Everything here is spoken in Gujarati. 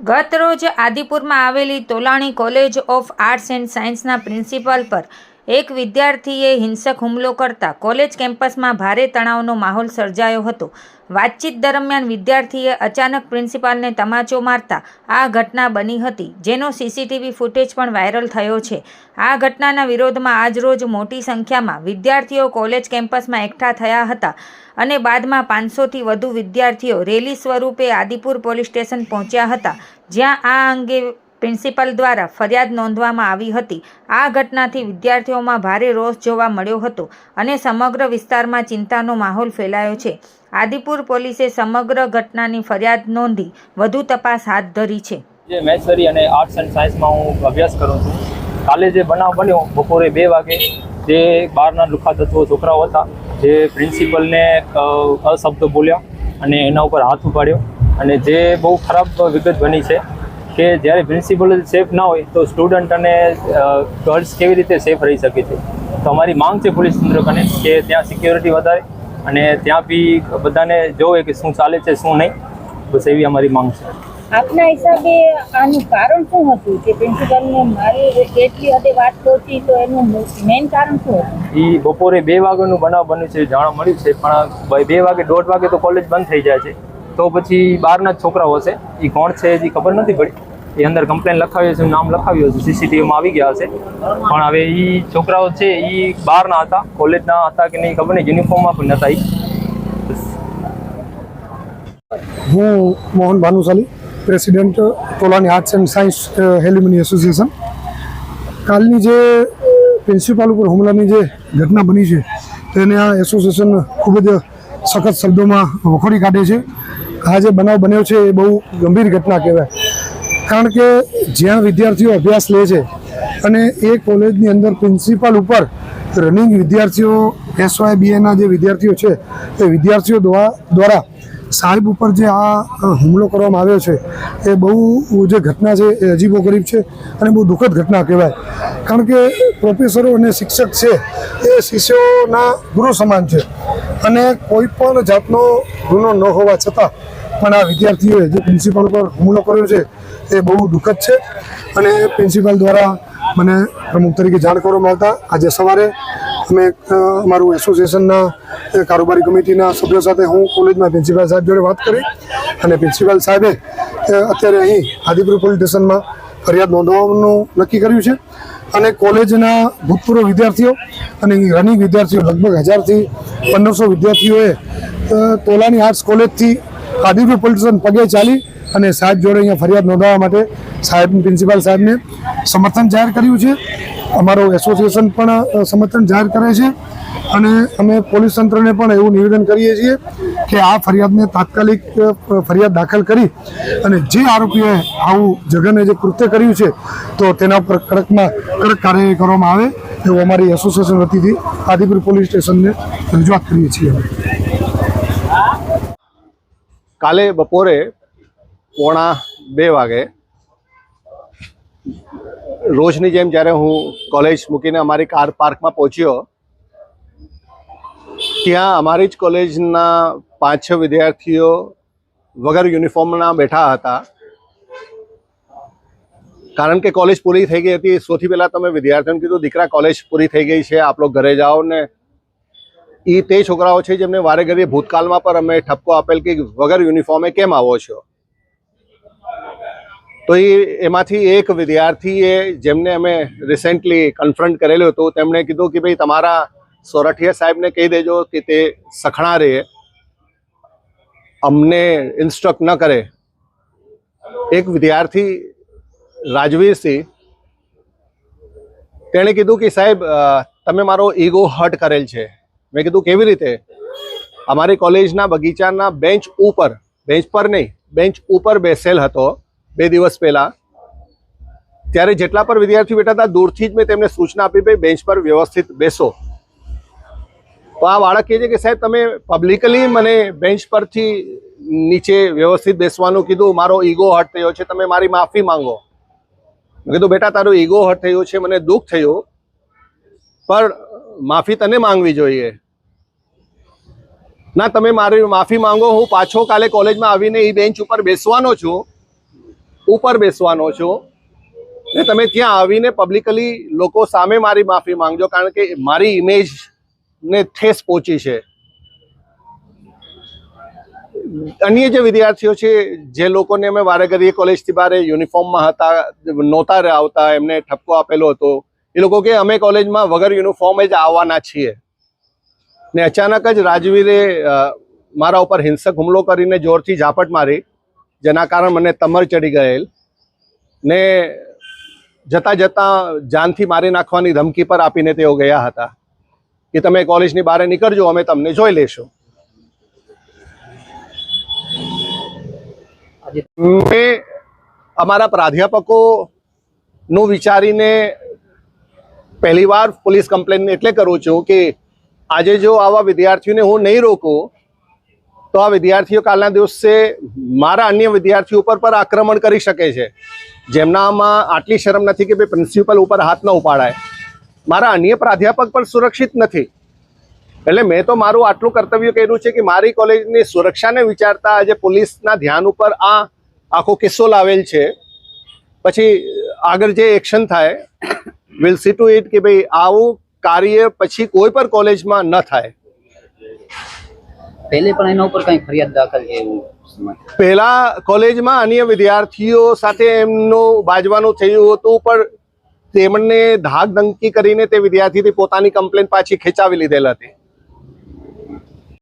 ગત રોજ આદિપુરમાં આવેલી Tolani college of arts and સાયન્સના પ્રિન્સિપાલ પર એક વિદ્યાર્થીએ હિંસક હુમલો કરતા કોલેજ કેમ્પસમાં ભારે તણાવનો માહોલ સર્જાયો હતો. વાતચીત દરમિયાન વિદ્યાર્થીએ અચાનક પ્રિન્સિપાલને તમાચો મારતા આ ઘટના બની હતી, જેનો સીસીટીવી ફૂટેજ પણ વાયરલ થયો છે. આ ઘટનાના વિરોધમાં આજરોજ મોટી સંખ્યામાં વિદ્યાર્થીઓ કોલેજ કેમ્પસમાં એકઠા થયા હતા અને બાદમાં પાંચસોથી વધુ વિદ્યાર્થીઓ રેલી સ્વરૂપે આદિપુર પોલીસ સ્ટેશન પહોંચ્યા હતા, જ્યાં આ અંગે પ્રિન્સિપલ દ્વારા ફરિયાદ નોંધવામાં આવી હતી. આ ઘટનાથી વિદ્યાર્થીઓમાં ભારે રોષ જોવા મળ્યો હતો અને સમગ્ર વિસ્તારમાં ચિંતાનો માહોલ ફેલાયો છે. આદિપુર પોલીસે સમગ્ર ઘટનાની ફરિયાદ નોંધી વધુ તપાસ હાથ ધરી છે. જે મેથ્સરી અને આર્ટ્સ એન્ડ સાયન્સમાં હું અભ્યાસ કરું છું. કાલે જે બનાવ બન્યો, બપોરે બે વાગે, જે બહારના લુખા તત્વો છોકરાઓ હતા, જે પ્રિન્સિપલને અશબ્દો બોલ્યા અને એના ઉપર હાથ ઉપાડ્યો અને જે બહુ ખરાબ વિગત બની છે કે જ્યારે પ્રિન્સિપલ સેફ ના હોય તો સ્ટુડન્ટ અને ગર્લ્સ કેવી રીતે સેફ રહી શકે છે? તો અમારી માંગ છે પોલીસ તંત્ર કને કે ત્યાં સિક્યોરિટી વધારે અને ત્યાં બી બધાને જોવે કે શું ચાલે છે શું નહીં. બસ એવી અમારી માંગ છે. આપના હિસાબે આનું કારણ શું હતું કે પ્રિન્સિપલને મારી એટલી હદે વાત પહોંચી તો એનું મેઇન કારણ શું હતું? એ બપોરે બે વાગ્યાનું બનાવ બન્યું છે જાણવા મળ્યું છે પણ ભાઈ બે વાગે દોઢ વાગે તો કોલેજ બંધ થઈ જાય છે. તો પછી બહારના છોકરાઓ હશે. એ કોણ છે હજી ખબર નથી પડી. એ અંદર કમ્પ્લેન લખાવી છે, નામ લખાવ્યું હશે સીસીટીવીમાં આવી ગયા હશે. પણ હવે એ છોકરાઓ છે એ બહારના હતા, કોલેજના હતા કે નહીં, ખબર નહીં યુનિફોર્મમાં પણ નહોતા ઈ. હું Mohan Bhanushali president Tolani arts and science alumni association કાલની જે પ્રિન્સિપાલ ઉપર હુમલાની જે ઘટના બની છે, તેને આ એસોસિએશન ખૂબ જ સખત શબ્દોમાં વખોડી કાઢે છે. આ જે બનાવ બન્યો છે, એ બહુ ગંભીર ઘટના કહેવાય. કારણ કે જ્યાં વિદ્યાર્થીઓ અભ્યાસ લે છે અને એ કોલેજની અંદર પ્રિન્સિપાલ ઉપર રનિંગ વિદ્યાર્થીઓ એસવાય બીએના જે વિદ્યાર્થીઓ છે, એ વિદ્યાર્થીઓ દ્વારા સાહેબ ઉપર જે આ હુમલો કરવામાં આવ્યો છે, એ બહુ જે ઘટના છે એ અજીબો ગરીબ છે અને બહુ દુઃખદ ઘટના કહેવાય. કારણ કે પ્રોફેસરો અને શિક્ષક છે, એ શિષ્યોના ગુરુ સમાન છે અને કોઈ પણ જાતનો ગુનો ન હોવા છતાં પણ આ વિદ્યાર્થીઓએ જે પ્રિન્સિપાલ પર હુમલો કર્યો છે, એ બહુ દુઃખદ છે. અને પ્રિન્સિપાલ દ્વારા મને પ્રમુખ તરીકે જાણ કરવામાં આવતા આજે સવારે અમે અમારું એસોસિએશનના કારોબારી કમિટીના સભ્યો સાથે હું કોલેજમાં પ્રિન્સિપાલ સાહેબ જોડે વાત કરી અને પ્રિન્સિપાલ સાહેબે અત્યારે અહીં આદિપુર પોલીસ સ્ટેશનમાં ફરિયાદ નોંધવાનું નક્કી કર્યું છે. અને કોલેજના ભૂતપૂર્વ વિદ્યાર્થીઓ અને રનિંગ વિદ્યાર્થીઓ લગભગ હજારથી પંદરસો વિદ્યાર્થીઓએ તોલાની આર્ટ્સ કોલેજથી આદિપુર પોલીસ સ્ટેશન પગે ચાલી અને સાહેબ જોડે અહીંયા ફરિયાદ નોંધાવવા માટે સાહેબ પ્રિન્સિપાલ સાહેબને સમર્થન જાહેર કર્યું છે. અમારો એસોસિએશન પણ સમર્થન જાહેર કરે છે અને અમે પોલીસ તંત્રને પણ એવું નિવેદન કરીએ છીએ કે આ ફરિયાદને તાત્કાલિક ફરિયાદ દાખલ કરી અને જે આરોપીએ આવું જઘન્ય જે કૃત્ય કર્યું છે તો તેના પર કડકમાં કડક કાર્યવાહી કરવામાં આવે એવું અમારી એસોસિએશન વતીથી આદિપુર પોલીસ સ્ટેશનને રજૂઆત કરીએ છીએ કાલે બપોરે પોણા બે વાગે રોજની જેમ જ્યારે હું કોલેજ મૂકીને અમારી કાર પાર્કમાં પહોંચ્યો, ત્યાં અમારી જ કોલેજના પાંચ છ વિદ્યાર્થીઓ વગર યુનિફોર્મના બેઠા હતા. કારણ કે કોલેજ પૂરી થઈ ગઈ હતી, સૌથી પહેલાં તમે વિદ્યાર્થીઓને કીધું, દીકરા કોલેજ પૂરી થઈ ગઈ છે આપણો ઘરે જાઓ ને એ તે છોકરાઓ છે જેમને વારે ઘડીએ ભૂતકાળમાં પણ અમે ઠપકો આપેલ કે વગર યુનિફોર્મે કેમ આવો છો? તો એ એમાંથી એક વિદ્યાર્થીએ જેમને અમે રિસેન્ટલી કન્ફ્રન્ટ કરેલું હતું, તેમણે કીધું કે ભાઈ તમારા સોરઠિયા સાહેબને કહી દેજો કે તે સખણા રહે. અમને ઇન્સ્ટ્રક્ટ ન કરે. એક વિદ્યાર્થી રાજવીરસિંહ તેણે કીધું કે સાહેબ તમે મારો ઈગો હર્ટ કરેલ છે. મેં કીધું, કેવી રીતે? અમારી કોલેજના બગીચાના બેન્ચ ઉપર, બેન્ચ પર નહીં, બેન્ચ ઉપર બેસેલ હતો બે દિવસ પહેલા. ત્યારે જેટલા પર વિદ્યાર્થીઓ બેઠા હતા, દૂરથી જ મેં તેમને સૂચના આપી ભાઈ બેન્ચ પર વ્યવસ્થિત બેસો. તો આ બાળક કહે છે કે, સાહેબ, તમે પબ્લિકલી મને બેન્ચ પરથી નીચે વ્યવસ્થિત બેસવાનું કીધું, મારો ઈગો હર્ટ થયો છે, તમે મારી માફી માંગો. મેં કીધું, બેટા, તારો ઈગો હર્ટ થયો છે, મને દુઃખ થયું, પણ માફી તને માંગવી જોઈએ. ના, તમે મારી માફી માંગો, હું પાછો કાલે કોલેજમાં આવીને એ બેન્ચ ઉપર બેસવાનો છું. ઉપર બેસવાનો છું. ને તમે ત્યાં આવીને પબ્લિકલી લોકો સામે મારી માફી માંગજો, કારણ કે મારી ઇમેજ ને ઠેસ પહોંચી છે. અન્ય જે વિદ્યાર્થીઓ છે, જે લોકોને અમે વારે ઘડીએ કોલેજથી બહાર યુનિફોર્મમાં હતા, નહોતા આવતા, એમને ઠપકો આપેલો હતો. એ લોકો કે અમે કોલેજમાં વગર યુનિફોર્મ જ આવવાના છીએ. ને અચાનક જ રાજવીરે મારા ઉપર હિંસક હુમલો કરીને જોરથી ઝાપટ મારી જેના કારણે મને તમર ચડી ગયેલ. ને જતા જતાં જાનથી મારી નાખવાની ધમકી પર આપીને તેઓ ગયા હતા કે તમે કોલેજની બહાર નીકળજો અમે તમને જોઈ લેશું. મેં અમારા પ્રાધ્યાપકોનું વિચારીને પહેલીવાર પોલીસ કમ્પ્લેન એટલે કરું છું કે આજે જો આવા વિદ્યાર્થીઓને હું નહીં રોકું, તો આ વિદ્યાર્થીઓ કાલના દિવસે મારા અન્ય વિદ્યાર્થીઓ ઉપર પર આક્રમણ કરી શકે છે. જેમનામાં આટલી શરમ નથી કે ભાઈ પ્રિન્સિપલ ઉપર હાથ ન ઉપાડાય. મારા અન્ય પ્રાધ્યાપક પણ સુરક્ષિત નથી. એટલે મેં તો મારું આટલું કર્તવ્ય કર્યું છે કે મારી કોલેજની સુરક્ષાને વિચારતા આજે પોલીસના ધ્યાન ઉપર આ આખો કિસ્સો લાવેલ છે. પછી આગળ જે એક્શન થાય વિલ સી ટુ ઇટ કે ભાઈ આવું કાર્ય પછી કોઈ પણ કોલેજમાં ન થાય. પહેલે પણ એના ઉપર કઈ ફરિયાદ દાખલ છે પહેલા કોલેજમાં અન્ય વિદ્યાર્થીઓ સાથે એમનું બાજવાનું થયું હતું પણ તેમણે ધાક ધમકી કરીને તે વિદ્યાર્થીથી પોતાની કમ્પ્લેન પાછી ખેંચાવી લીધેલ હતી.